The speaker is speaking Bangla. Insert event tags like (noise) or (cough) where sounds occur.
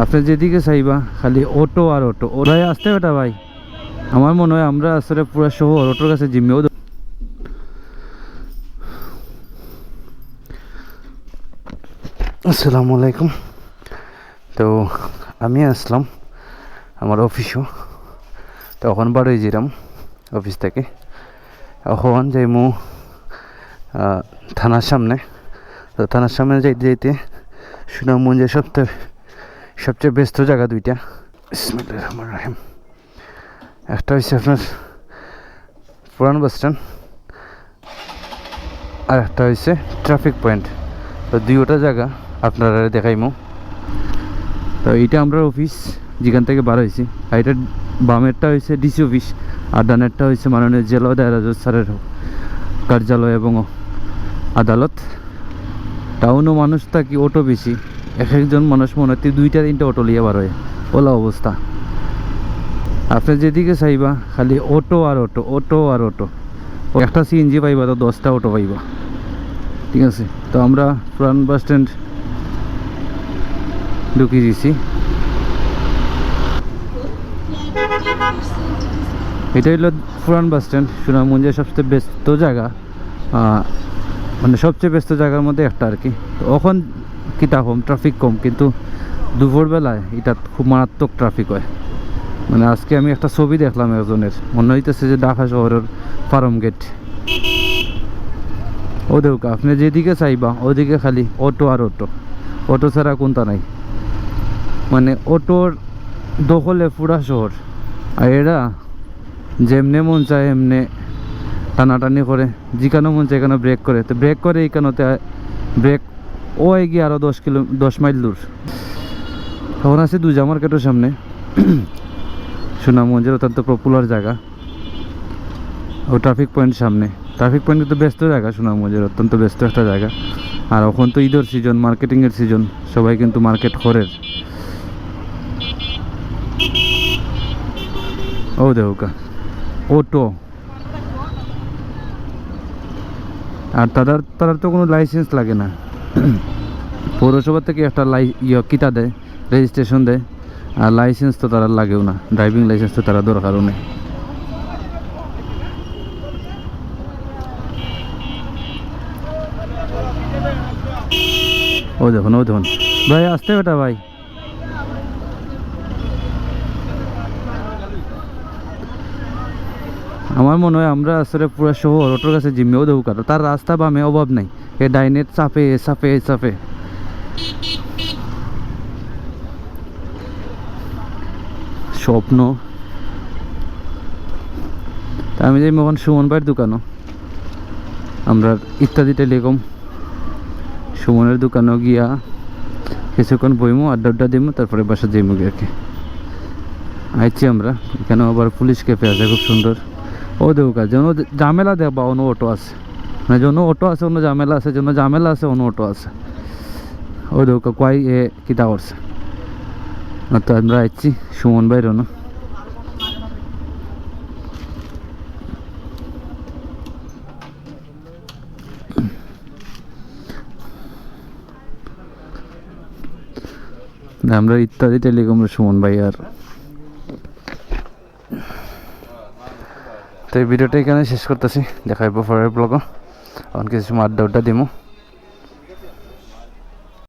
আপনি যেদিকে চাইবা, খালি অটো আর অটো। ওরাই আসতে ওটা ভাই। আমার মনে হয় আমরা আসলে পুরো শহর অটোর কাছে জিম্মেও আসসালামু আলাইকুম। তো আমি আসলাম আমার অফিসও তখন বাড়ি যেরাম অফিস থেকে। এখন যাইমু থানার সামনে। তো থানার সামনে যাইতে যাইতে সুনামগঞ্জের সবচেয়ে সবচেয়ে ব্যস্ত জায়গা দুইটা। রহমানির রহিম। একটা হচ্ছে আপনার পুরান বাস স্ট্যান্ড, আর একটা হচ্ছে ট্রাফিক পয়েন্ট। তো দুইটা জায়গা আপনারা দেখাইমু। তো এইটা আমরা অফিস যেখান থেকে বার হয়েছি আর এটা বামেরটা হয়েছে ডিসি অফিস, আর ডানেরটা হয়েছে মাননীয় জেলা দায়রা জজ স্যারের কার্যালয় এবং আদালত। টাউনও মানুষ থাকি অটো বেশি। এক একজন মানুষ মনে হচ্ছে দুইটা তিনটা অটো লিয়ে বার হয়। ওলা অবস্থা। আপনি যেদিকে চাইবা, খালি অটো আর অটো অটো আর অটো একটা সিএনজি পাইবা তো দশটা অটো পাইবা। ঠিক আছে? তো আমরা পুরান বাস স্ট্যান্ড ঢুকিয়ে দিছি। এটা হলো পুরান বাস স্ট্যান্ড সুনামগঞ্জের সবচেয়ে ব্যস্ত জায়গা। মানে সবচেয়ে ব্যস্ত জায়গার মধ্যে একটা আর কি। তো এখন কিতা কম ট্রাফিক কম, কিন্তু দুপুরবেলায় এটা খুব মারাত্মক ট্রাফিক হয়। মানে আজকে আমি একটা ছবি দেখলাম একজনের, মনে হইতেছে যে ঢাকা শহরের ফার্ম গেট ও দেউকা আপনি যেদিকে চাইবা ওদিকে খালি অটো আর অটো অটো ছাড়া কোনটা নাই। মানে অটোর দখলে পুরা শহর। আর এরা যেমনে মন চায় এমনে টানাটানি করে, যেখানে মন চায় এখানে ব্রেক করে। তো ব্রেক করে এইখানতে ব্রেক ও এগিয়ে আরও দশ কিলো, দশ মাইল দূর। তখন আছে দুজা মার্কেটের সামনে। সুনামগঞ্জের অত্যন্ত পপুলার জায়গা। ও ট্রাফিক পয়েন্ট সামনে। ট্রাফিক পয়েন্ট কিন্তু ব্যস্ত জায়গা, সুনামগঞ্জের অত্যন্ত ব্যস্ত একটা জায়গা। আর এখন তো ঈদের সিজন মার্কেটিংয়ের সিজন সবাই কিন্তু মার্কেট করের ও দেউকা অটো আর তাদের তাদের তো কোনো লাইসেন্স লাগে না। (coughs) পৌরসভা থেকে একটা লাই ইয়ে কিতা দেয় রেজিস্ট্রেশন দেয়, আর লাইসেন্স তো তারা লাগেও না ড্রাইভিং লাইসেন্স তো তারা দরকারও নেই। ও দেখুন ও দেখুন। ভাই, আসতে বেটা ভাই। আমার মনে হয় আমরা আসলে পুরো শহর অটোর কাছে জিম্মেও দেবো কারও তার রাস্তা বামে অভাব নাই। চাপে এ চাপে এ চাপে। স্বপ্ন। তা আমি যাই এখন সুমন ভাইয়ের দোকানও। আমরা ইত্যাদি টেলিকম সুমনের দোকানেও গিয়া কিছুক্ষণ বইমু, আড্ডা আড্ডা দিমু, তারপরে বাসা যাইমু আর কি। আইছি আমরা। এখানে আবার পুলিশ ক্যাফে আছে, খুব সুন্দর। ও দেউকা যেন ঝামেলা দেখবা, অন্য অটো আছে। মানে যেন অটো আছে অন্য ঝামেলা আছে যেন ঝামেলা আছে অন্য অটো আছে ও দেউকা কয় এ কিতা করছে না তো আমরা আইছি সুমন ভাই রনো আমরা ইত্যাদি টেলিকমের সুমন ভাই আর তো এই ভিডিওটা এখানে শেষ করতেছি দেখাইবো পরের ব্লগও এখন কিছু সময় আড্ডা উড্ডা দিমু।